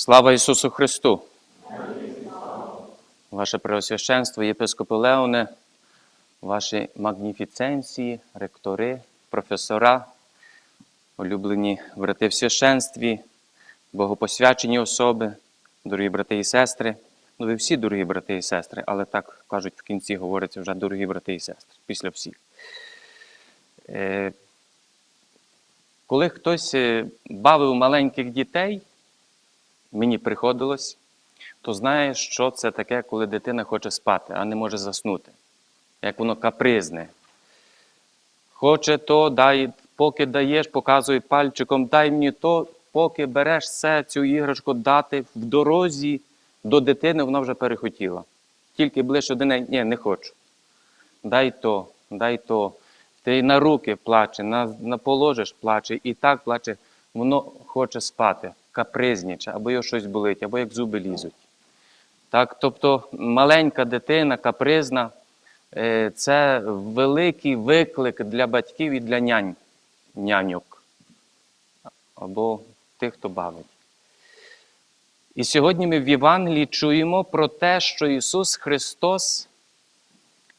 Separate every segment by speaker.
Speaker 1: Слава Ісусу Христу! Ваше Преосвященство, єпископи Леоне, ваші магніфіценції, ректори, професора, улюблені брати в священстві, богопосвячені особи, дорогі брати і сестри. Ну, ви всі дорогі брати і сестри, але так кажуть в кінці, говориться вже дорогі брати і сестри, після всіх. Е, коли хтось е, бавив маленьких дітей, мені приходилось, то знає, що це таке, коли дитина хоче спати, а не може заснути. Як воно капризне. Хоче то, дай, поки даєш, показує пальчиком, дай мені то, поки береш все, цю іграшку дати в дорозі до дитини, вона вже перехотіла. Тільки ближче до неї, ні, не хочу. Дай то, дай то. Ти на руки плаче, на, на положиш плаче, і так плаче, воно хоче спати, капризніче, або його щось болить, або як зуби лізуть. Так, тобто маленька дитина, капризна, е, це великий виклик для батьків і для нянь, няньок, або тих, хто бавить. І сьогодні ми в Євангелії чуємо про те, що Ісус Христос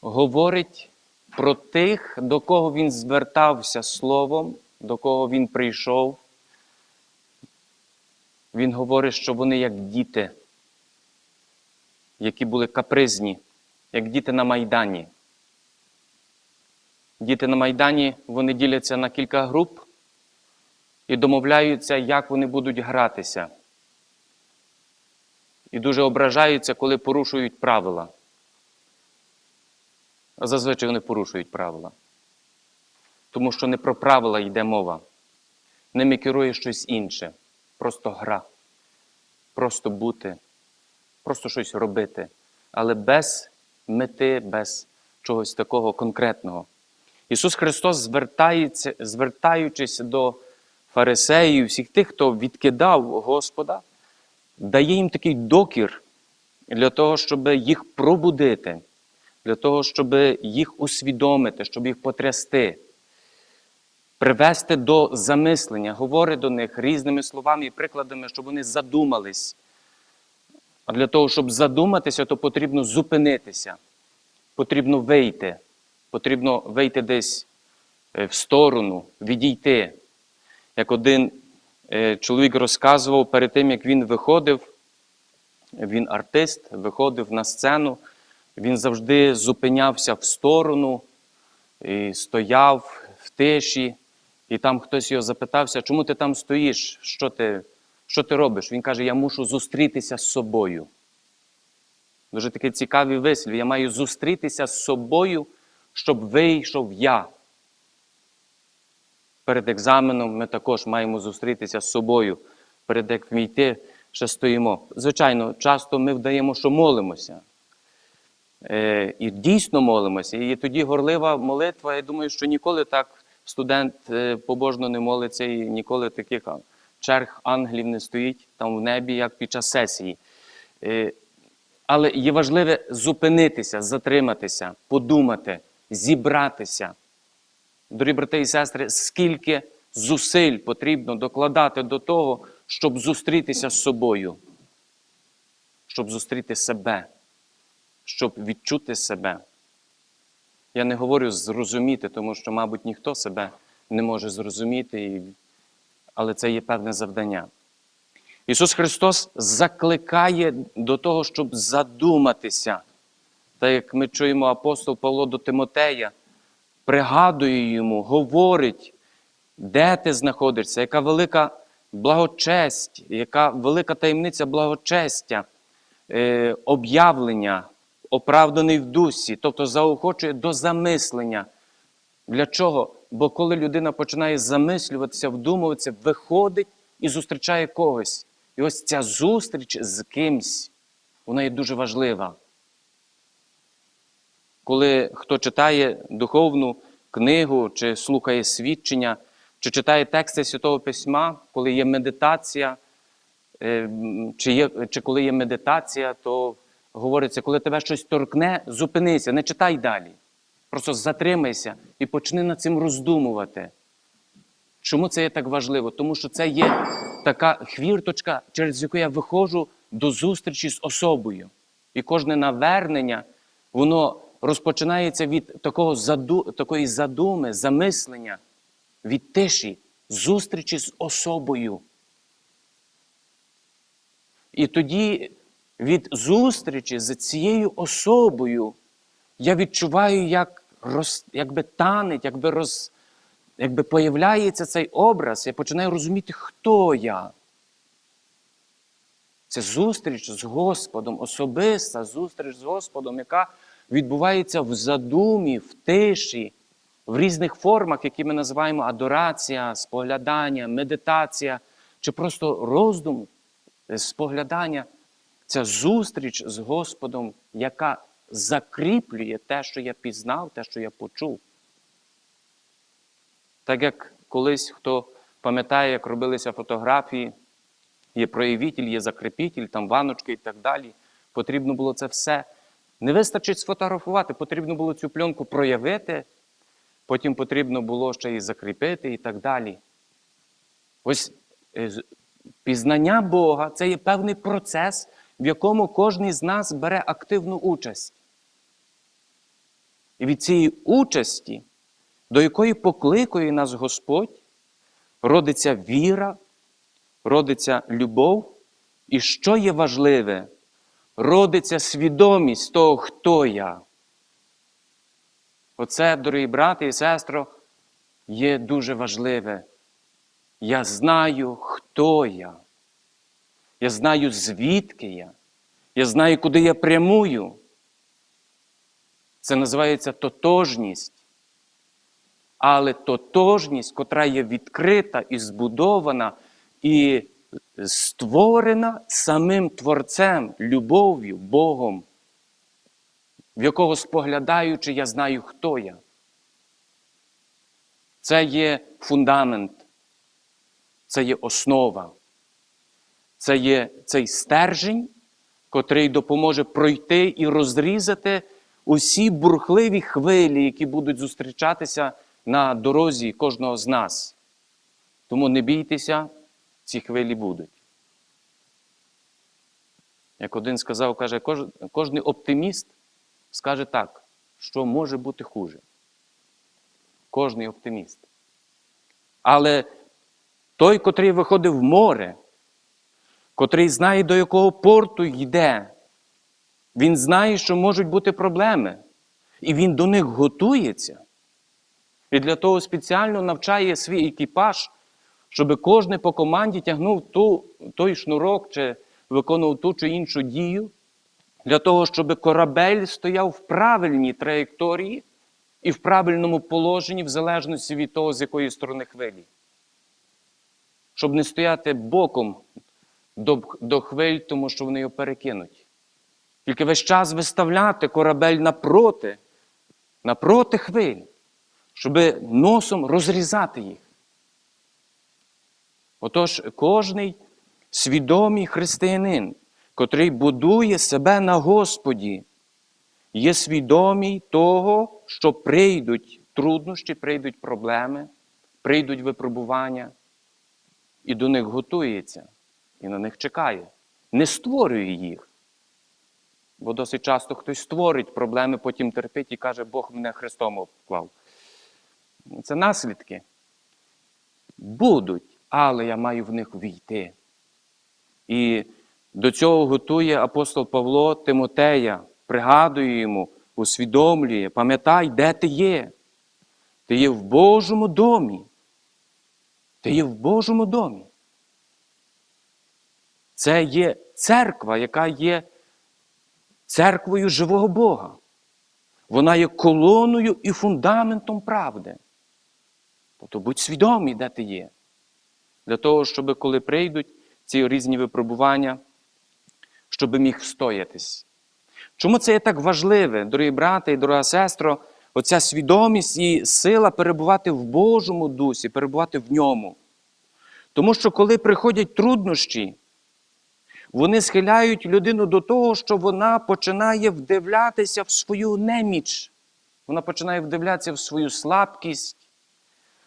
Speaker 1: говорить про тих, до кого Він звертався Словом, до кого Він прийшов. Він говорить, що вони як діти, які були капризні, як діти на Майдані. Діти на Майдані вони діляться на кілька груп і домовляються, як вони будуть гратися. І дуже ображаються, коли порушують правила. А зазвичай вони порушують правила. Тому що не про правила йде мова. Ними керує щось інше. Просто гра. Просто бути, просто щось робити. Але без мети, без чогось такого конкретного. Ісус Христос, звертається, звертаючись до фарисеїв, всіх тих, хто відкидав Господа, дає їм такий докір для того, щоб їх пробудити, для того, щоб їх усвідомити, щоб їх потрясти, привести до замислення, говорить до них різними словами і прикладами, щоб вони задумались. А для того, щоб задуматися, то потрібно зупинитися, потрібно вийти, потрібно вийти десь е, в сторону, відійти. Як один е, чоловік розказував перед тим, як він виходив, він артист, виходив на сцену, він завжди зупинявся в сторону, і стояв в тиші, і там хтось його запитався, чому ти там стоїш? Що ти, що ти робиш? Він каже, я мушу зустрітися з собою. Дуже такий цікавий вислів. Я маю зустрітися з собою, щоб вийшов я. Перед екзаменом ми також маємо зустрітися з собою. Перед як війти, ще стоїмо. Звичайно, часто ми вдаємо, що молимося. Е, і дійсно молимося. І тоді горлива молитва. Я думаю, що ніколи так студент е, побожно не молиться, і ніколи таких черг ангелів не стоїть там в небі, як під час сесії. Е, але є важливе зупинитися, затриматися, подумати, зібратися. Дорогі брати і сестри, скільки зусиль потрібно докладати до того, щоб зустрітися з собою, щоб зустріти себе, щоб відчути себе. Я не говорю зрозуміти, тому що, мабуть, ніхто себе не може зрозуміти, але це є певне завдання. Ісус Христос закликає до того, щоб задуматися. Так як ми чуємо апостол Павло до Тимотея, пригадує йому, говорить, де ти знаходишся, яка велика благочесть, яка велика таємниця благочестя, е, об'явлення, оправданий в дусі, тобто заохочує до замислення. Для чого? Бо коли людина починає замислюватися, вдумуватися, виходить і зустрічає когось. І ось ця зустріч з кимсь, вона є дуже важлива. Коли хто читає духовну книгу, чи слухає свідчення, чи читає тексти Святого Письма, коли є медитація, е, чи, є, чи коли є медитація, то говориться, коли тебе щось торкне, зупинися, не читай далі. Просто затримайся і почни над цим роздумувати. Чому це є так важливо? Тому що це є така хвірточка, через яку я виходжу до зустрічі з особою. І кожне навернення, воно розпочинається від такого заду, такої задуми, замислення, від тиші, зустрічі з особою. І тоді від зустрічі з цією особою я відчуваю, як роз, якби танить, якби, роз, якби появляється цей образ, я починаю розуміти, хто я. Це зустріч з Господом, особиста зустріч з Господом, яка відбувається в задумі, в тиші, в різних формах, які ми називаємо адорація, споглядання, медитація чи просто роздум, е, споглядання. Ця зустріч з Господом, яка закріплює те, що я пізнав, те, що я почув. Так як колись хто пам'ятає, як робилися фотографії, є проявитель, є закріпитель, там ваночки і так далі. Потрібно було це все. Не вистачить сфотографувати, потрібно було цю пленку проявити, потім потрібно було ще і закріпити і так далі. Ось е, пізнання Бога це є певний процес, в якому кожен з нас бере активну участь. І від цієї участі, до якої покликує нас Господь, родиться віра, родиться любов, і що є важливе, родиться свідомість того, хто я. Оце, дорогі брати і сестри, є дуже важливе. Я знаю, хто я. Я знаю, звідки я. Я знаю, куди я прямую. Це називається тотожність. Але тотожність, котра є відкрита і збудована, і створена самим Творцем, любов'ю, Богом, в якого споглядаючи, я знаю, хто я. Це є фундамент, це є основа, це є цей стержень, котрий допоможе пройти і розрізати усі бурхливі хвилі, які будуть зустрічатися на дорозі кожного з нас. Тому не бійтеся, ці хвилі будуть. Як один сказав, каже, кож, кожний оптиміст скаже так, що може бути хуже. Кожний оптиміст. Але той, котрий виходить в море, котрий знає, до якого порту йде, він знає, що можуть бути проблеми, і він до них готується. І для того спеціально навчає свій екіпаж, щоб кожен по команді тягнув ту, той шнурок чи виконував ту чи іншу дію, для того, щоб корабель стояв в правильній траєкторії і в правильному положенні, в залежності від того, з якої сторони хвилі. Щоб не стояти боком до, до хвиль, тому що вони його перекинуть. Тільки весь час виставляти корабель напроти, напроти хвиль, щоб носом розрізати їх. Отож, кожний свідомий християнин, котрий будує себе на Господі, є свідомий того, що прийдуть труднощі, прийдуть проблеми, прийдуть випробування, і до них готується, і на них чекає, не створює їх. Бо досить часто хтось створить проблеми, потім терпить і каже, Бог мене Христом обклав. Це наслідки. Будуть, але я маю в них війти. І до цього готує апостол Павло Тимотея, пригадує йому, усвідомлює, пам'ятай, де ти є. Ти є в Божому домі. Ти є в Божому домі. Це є церква, яка є церквою живого Бога. Вона є колоною і фундаментом правди. Тобто будь свідомий, де ти є. Для того, щоб коли прийдуть ці різні випробування, щоб міг встоятись. Чому це є так важливе, дорогі брати і дорога сестро, оця свідомість і сила перебувати в Божому дусі, перебувати в ньому. Тому що коли приходять труднощі, вони схиляють людину до того, що вона починає вдивлятися в свою неміч. Вона починає вдивлятися в свою слабкість.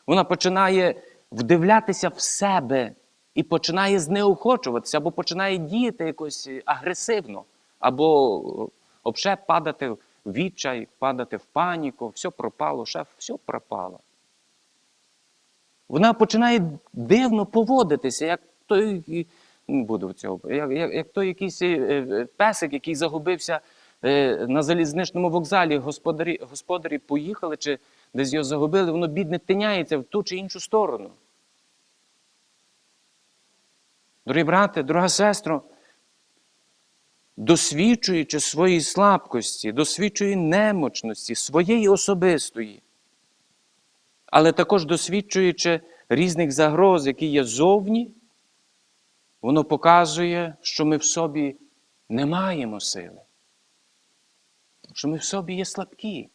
Speaker 1: Вона починає вдивлятися в себе і починає знеохочуватися, або починає діяти якось агресивно, або взагалі падати в відчай, падати в паніку, все пропало, шеф, все пропало. Вона починає дивно поводитися, як той, буду цього, як, як, як той якийсь е, е, песик, який загубився е, на залізничному вокзалі. Господарі, господарі поїхали чи десь його загубили, воно бідне тиняється в ту чи іншу сторону. Дорогі брате, дорога сестро, досвідчуючи своєї слабкості, досвідчує немочності, своєї особистої, але також досвідчуючи різних загроз, які є зовні, воно показує, що ми в собі не маємо сили, що ми в собі є слабкі.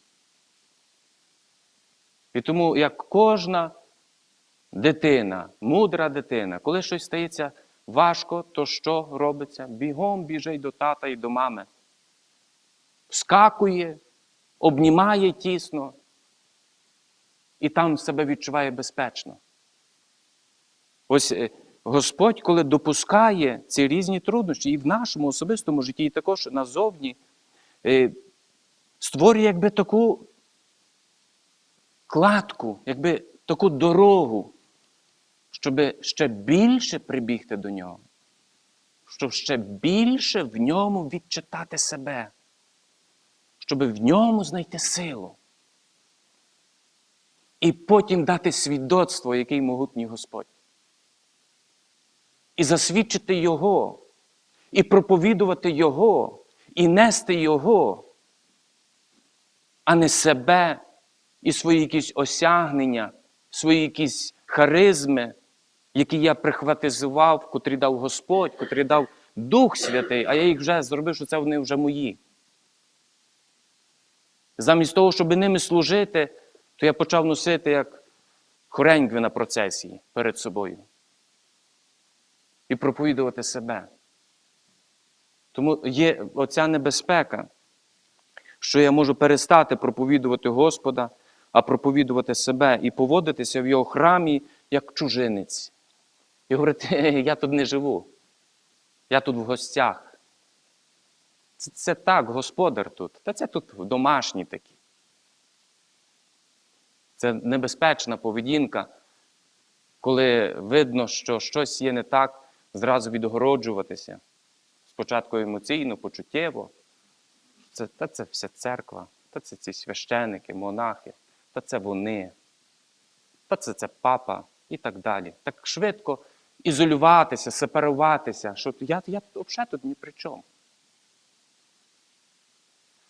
Speaker 1: І тому, як кожна дитина, мудра дитина, коли щось стається важко, то що робиться? Бігом біжить до тата і до мами. Вскакує, обнімає тісно і там себе відчуває безпечно. Ось е, Господь, коли допускає ці різні труднощі, і в нашому особистому житті, і також назовні, е, створює якби таку кладку, якби таку дорогу, щоб ще більше прибігти до нього, щоб ще більше в ньому відчитати себе, щоб в ньому знайти силу. І потім дати свідоцтво, який могутній Господь. І засвідчити Його, і проповідувати Його, і нести Його, а не себе і свої якісь осягнення, свої якісь харизми, які я прихватизував, котрі дав Господь, котрі дав Дух Святий, а я їх вже зробив, що це вони вже мої. Замість того, щоб ними служити, то я почав носити як хореньки на процесії перед собою. І проповідувати себе. Тому є оця небезпека, що я можу перестати проповідувати Господа, а проповідувати себе і поводитися в його храмі як чужинець. І говорити, я тут не живу, я тут в гостях. Це, це так, господар тут. Та це тут домашні такі. Це небезпечна поведінка, коли видно, що щось є не так, зразу відгороджуватися. Спочатку емоційно, почуттєво. Це, Та це вся церква, та це ці священики, монахи, та це вони, та це це папа і так далі. Так швидко ізолюватися, сепаруватися, що я, я взагалі тут ні при чому.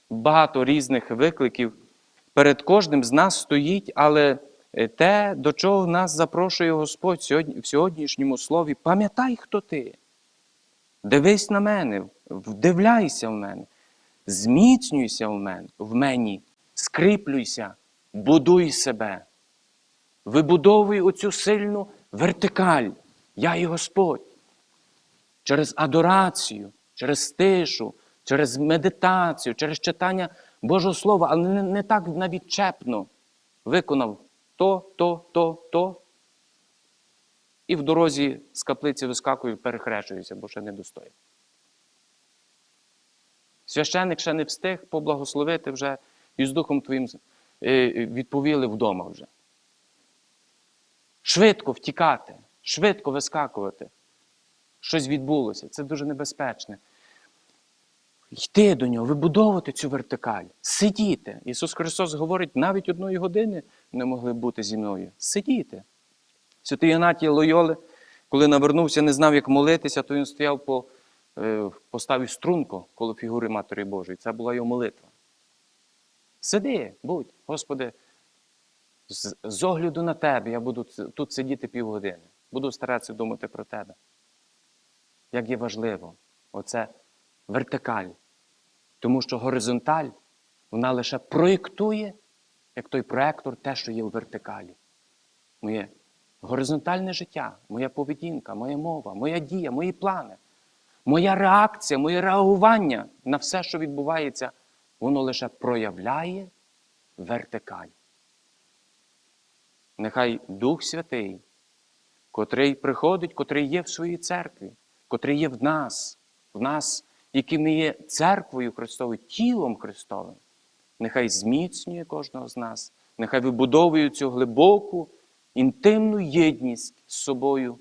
Speaker 1: Багато різних викликів перед кожним з нас стоїть, але те, до чого нас запрошує Господь в сьогоднішньому слові, пам'ятай, хто ти. Дивись на мене, вдивляйся в мене, зміцнюйся в мене, в мені, скріплюйся, будуй себе. Вибудовуй оцю сильну вертикаль. Я і Господь. Через адорацію, через тишу, через медитацію, через читання Божого Слова, але не, так навідчепно виконав то, то, то, то. І в дорозі з каплиці вискакую, перехрещуюся, бо ще не достоїть. Священник ще не встиг поблагословити вже і з Духом Твоїм е, відповіли вдома вже. Швидко втікати, швидко вискакувати. Щось відбулося. Це дуже небезпечне. Йти до нього, вибудовувати цю вертикаль, сидіти. Ісус Христос говорить, навіть одної години не могли бути зі мною. Сидіти. Святий Ігнатій Лойоли, коли навернувся, не знав, як молитися, то він стояв по, е, поставив струнку коло фігури Матері Божої. Це була його молитва. Сиди, будь, Господи, з, з огляду на Тебе я буду тут сидіти півгодини. Буду старатися думати про Тебе. Як є важливо, оце вертикаль. Тому що горизонталь, вона лише проєктує, як той проектор, те, що є у вертикалі. Моє горизонтальне життя, моя поведінка, моя мова, моя дія, мої плани, моя реакція, моє реагування на все, що відбувається, воно лише проявляє вертикаль. Нехай Дух Святий котрий приходить, котрий є в своїй церкві, котрий є в нас, в нас, які ми є церквою Христовою, тілом Христовим. Нехай зміцнює кожного з нас, нехай вибудовує цю глибоку, інтимну єдність з собою,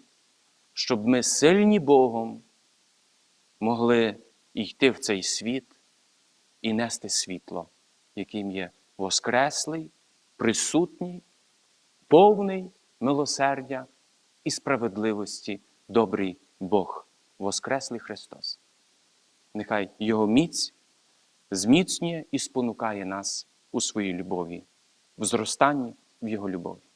Speaker 1: щоб ми сильні Богом могли йти в цей світ і нести світло, яким є Воскреслий, присутній, повний милосердя і справедливості добрий Бог, Воскреслий Христос. Нехай Його міць зміцнює і спонукає нас у своїй любові, в зростанні в Його любові.